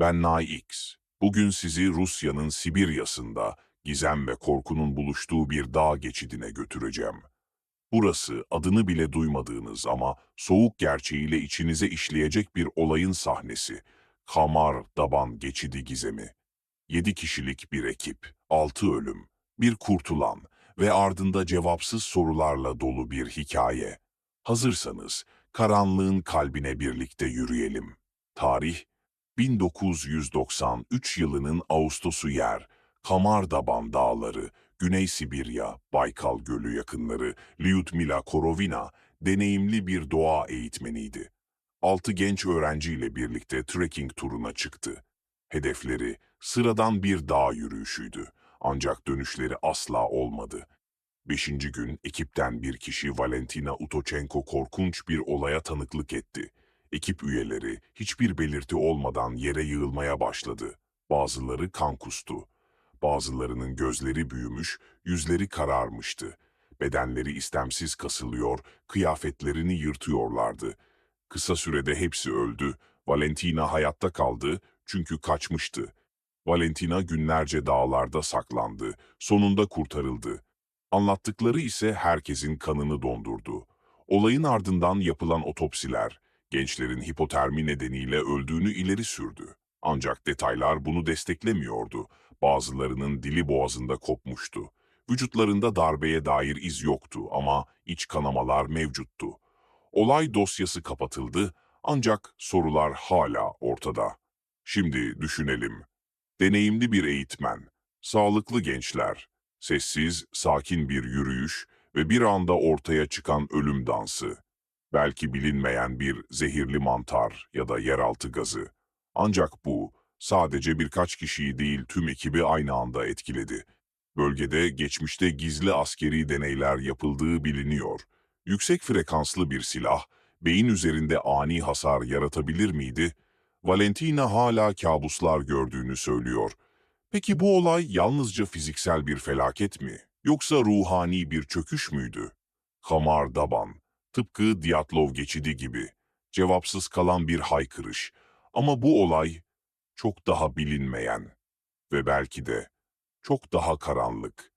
Ben Nay X. Bugün sizi Rusya'nın Sibirya'sında gizem ve korkunun buluştuğu bir dağ geçidine götüreceğim. Burası adını bile duymadığınız ama soğuk gerçeğiyle içinize işleyecek bir olayın sahnesi. Kamar Daban Geçidi Gizemi. Yedi kişilik bir ekip, altı ölüm, bir kurtulan ve ardında cevapsız sorularla dolu bir hikaye. Hazırsanız karanlığın kalbine birlikte yürüyelim. Tarih 1993 yılının Ağustos'u yer, Kamardaban Dağları, Güney Sibirya, Baykal Gölü yakınları Lyudmila Korovina deneyimli bir doğa eğitmeniydi. Altı genç öğrenciyle birlikte trekking turuna çıktı. Hedefleri sıradan bir dağ yürüyüşüydü. Ancak dönüşleri asla olmadı. Beşinci gün ekipten bir kişi Valentina Utochenko korkunç bir olaya tanıklık etti. Ekip üyeleri hiçbir belirti olmadan yere yığılmaya başladı. Bazıları kan kustu. Bazılarının gözleri büyümüş, yüzleri kararmıştı. Bedenleri istemsiz kasılıyor, kıyafetlerini yırtıyorlardı. Kısa sürede hepsi öldü. Valentina hayatta kaldı çünkü kaçmıştı. Valentina günlerce dağlarda saklandı. Sonunda kurtarıldı. Anlattıkları ise herkesin kanını dondurdu. Olayın ardından yapılan otopsiler, gençlerin hipotermi nedeniyle öldüğünü ileri sürdü. Ancak detaylar bunu desteklemiyordu. Bazılarının dili boğazında kopmuştu. Vücutlarında darbeye dair iz yoktu ama iç kanamalar mevcuttu. Olay dosyası kapatıldı ancak sorular hala ortada. Şimdi düşünelim. Deneyimli bir eğitmen, sağlıklı gençler, sessiz, sakin bir yürüyüş ve bir anda ortaya çıkan ölüm dansı. Belki bilinmeyen bir zehirli mantar ya da yeraltı gazı. Ancak bu sadece birkaç kişiyi değil tüm ekibi aynı anda etkiledi. Bölgede geçmişte gizli askeri deneyler yapıldığı biliniyor. Yüksek frekanslı bir silah, beyin üzerinde ani hasar yaratabilir miydi? Valentina hala kabuslar gördüğünü söylüyor. Peki bu olay yalnızca fiziksel bir felaket mi? Yoksa ruhani bir çöküş müydü? Kamar Daban, tıpkı Diatlov geçidi gibi. Cevapsız kalan bir haykırış. Ama bu olay çok daha bilinmeyen ve belki de çok daha karanlık.